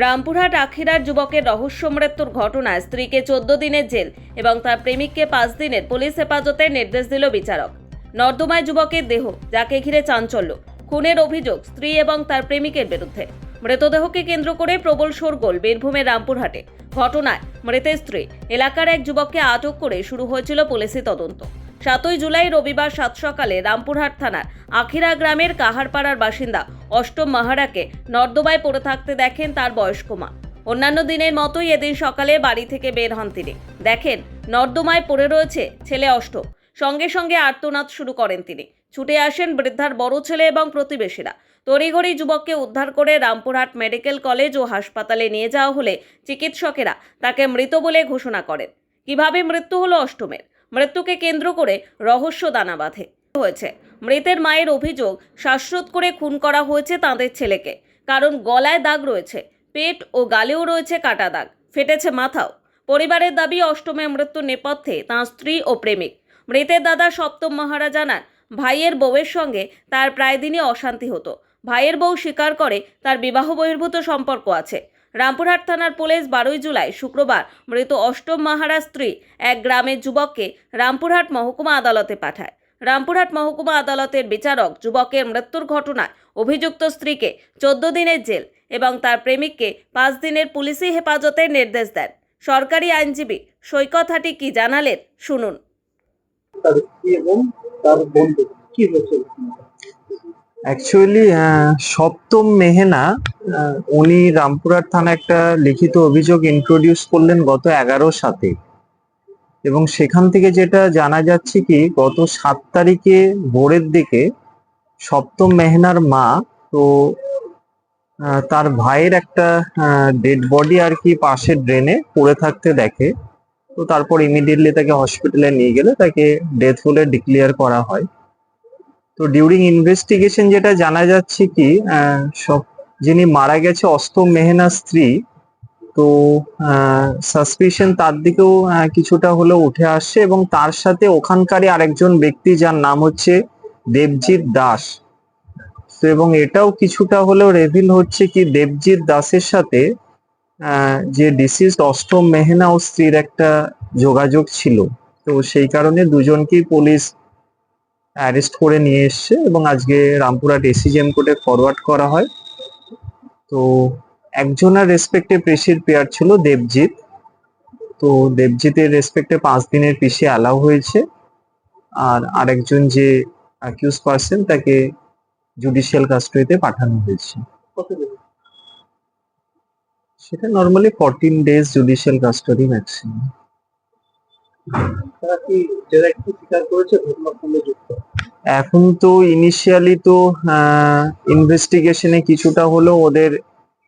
রামপুরহাট আখিরার যুবকের রহস্য মৃত্যুর ঘটনায় স্ত্রীকে চোদ্দ দিনের জেল এবং তার প্রেমিককে পাঁচ দিনের পুলিশ হেফাজতের নির্দেশ দিল বিচারক। নর্দমায় যুবকের দেহ, যাকে ঘিরে চাঞ্চল্য, খুনের অভিযোগ স্ত্রী এবং তার প্রেমিকের বিরুদ্ধে। মৃতদেহকে কেন্দ্র করে প্রবল শোরগোল বীরভূমের রামপুরহাটে। ঘটনায় মৃতের স্ত্রী, এলাকার এক যুবককে আটক করে শুরু হয়েছিল পুলিশি তদন্ত। সাতই জুলাই রবিবার সাত সকালে রামপুরহাট থানার আখিরা গ্রামের কাহারপাড়ার বাসিন্দা অষ্টম মাহারাকে নর্দমায় পড়ে থাকতে দেখেন তার বয়স্ক মা। অন্যান্য দিনের মতোই এদিন সকালে বাড়ি থেকে বের হন তিনি। দেখেন, নর্দমায় পড়ে রয়েছে ছেলে অষ্টম সঙ্গে সঙ্গে আর্তনাদ শুরু করেন তিনি। ছুটে আসেন বৃদ্ধার বড় ছেলে এবং প্রতিবেশীরা। তড়িঘড়ি যুবককে উদ্ধার করে রামপুরহাট মেডিকেল কলেজ ও হাসপাতালে নিয়ে যাওয়া হলে চিকিৎসকেরা তাকে মৃত বলে ঘোষণা করেন। কীভাবে মৃত্যু হলো অষ্টমের? মৃত্যুকে কেন্দ্র করে রহস্য দানা বাঁধে। হয়েছে। মৃতের মায়ের অভিযোগ শ্বাসরোধ করে খুন করা হয়েছে তাঁদের ছেলেকে। কারণ গলায় দাগ রয়েছে, পেট ও গালেও রয়েছে কাটা দাগ, ফেটেছে মাথাও। পরিবারের দাবি অষ্টমের মৃত্যুর নেপথ্যে তাঁর স্ত্রী ও প্রেমিক। মৃতের দাদা সপ্তম মহারা জানান ভাইয়ের বউয়ের সঙ্গে তার প্রায় দিনই অশান্তি হতো। ভাইয়ের বউ স্বীকার করে তার বিবাহ বহির্ভূত সম্পর্ক আছে। রামপুরহাট থানার পুলিশ বারোই জুলাই শুক্রবার মৃত অষ্টম মাহারার স্ত্রী এক গ্রামের যুবককে রামপুরহাট মহকুমা আদালতে পাঠায়। রামপুরহাট মহকুমা আদালতের বিচারক যুবকের মৃত্যুর ঘটনায় অভিযুক্ত স্ত্রীকে চোদ্দ দিনের জেল এবং তার প্রেমিককে পাঁচ দিনের পুলিশি হেফাজতের নির্দেশ দেন। সরকারি আইনজীবী সৈকত হাটি কি জানালেন শুনুন। তার তার বন্ধু। কি হয়েছে? অ্যাকচুয়ালি সপ্তম মেহেনা উনি রামপুরহাট থানা একটা লিখিত অভিযোগ ইন্ট্রোডিউস করলেন গত এগারো সাতে। এবং সেখান থেকে যেটা জানা যাচ্ছে কি, গত সাত তারিখে ভোরের দিকে সপ্তম মেহনার মা, তো তার ভাইয়ের একটা ডেড বডি আর কি পাশের ড্রেনে পড়ে থাকতে দেখে। তো তারপর ইমিডিয়েটলি তাকে হসপিটালে নিয়ে গেলে তাকে ডেথ বলে ডিক্লেয়ার করা হয়। তো ডিউরিং ইনভেস্টিগেশন যেটা জানা যাচ্ছে কি সব যিনি মারা গেছে অষ্টম মেহনার স্ত্রী, তো সাসপিশন তার দিকেও কিছুটা হলেও উঠে আসছে এবং তার সাথে ওখানকারই আরেকজন ব্যক্তি যার নাম হচ্ছে দেবজিৎ দাস। তো এবং এটাও কিছুটা হলেও রেভিল হচ্ছে কি, দেবজিৎ দাসের সাথে যে ডিসিজ অষ্টম মেহনা ও স্ত্রীর একটা যোগাযোগ ছিল। তো সেই কারণে দুজনকেই পুলিশ অ্যারেস্ট করে নিয়ে এসছে এবং আজকে রামপুরহাট এসিজিএম কোর্টে ফরওয়ার্ড করা হয়। তো একজনের রেসপেক্টে পেশির পেয়ার ছিল দেবজিৎ। তো দেবজিতের রেসপেক্টে পাঁচ দিনের পিসি অ্যালাউ হয়েছে। আর আরেকজন যে অ্যাকিউজ পার্সন তাকে জুডিশিয়াল কাস্টডিতে পাঠানো হয়েছে। সেটা normally fourteen days judicial custody maximum তারা কি ডিরেক্টলি স্বীকার করেছে ঘটনার সঙ্গে যুক্ত? এখন তো ইনিশিয়ালি তো ইনভেস্টিগেশনে কিছুটা হলেও ওদের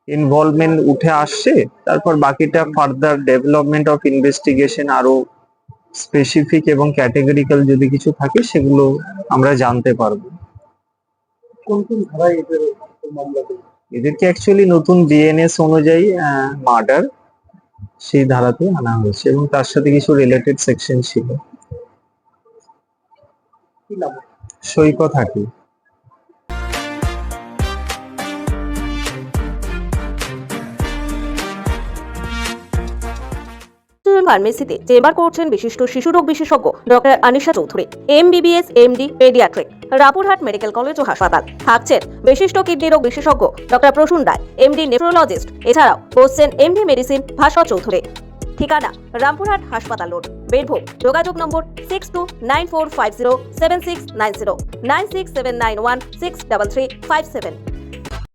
ইনভলভমেন্ট উঠে আসছে তারপর বাকিটা ফার্দার ডেভেলপমেন্ট অফ ইনভেস্টিগেশন আরও স্পেসিফিক এবং ক্যাটেগরিক্যাল যদি কিছু থাকে সেগুলো আমরা জানতে পারব। কোন কোন ধারায় এদের মামলা এদেরকে অ্যাকচুয়ালি নতুন বিএনএস অনুযায়ী মার্ডার সেই ধারাতে আনা হয়েছে এবং তার সাথে কিছু রিলেটেড সেকশন ছিল। সৈকত হাকি ফার্মেসিতে চেম্বার করছেন বিশিষ্ট শিশুরোগ বিশেষজ্ঞ doctor Anisha Chowdhury, MBBS, MD, paediatric, Rampurhat medical college ও হাসপাতাল। থাকছেন বিশিষ্ট কিডনি রোগ বিশেষজ্ঞ doctor Prasun Roy, MD nephrologist, এছাড়াও বসছেন এমডি মেডিসিন ভাস্কর চৌধুরী। ঠিকানা রামপুরহাট হাসপাতাল রোড, বীরভূম। যোগাযোগ number six two nine four five zero seven six nine zero nine six seven nine one six double three five seven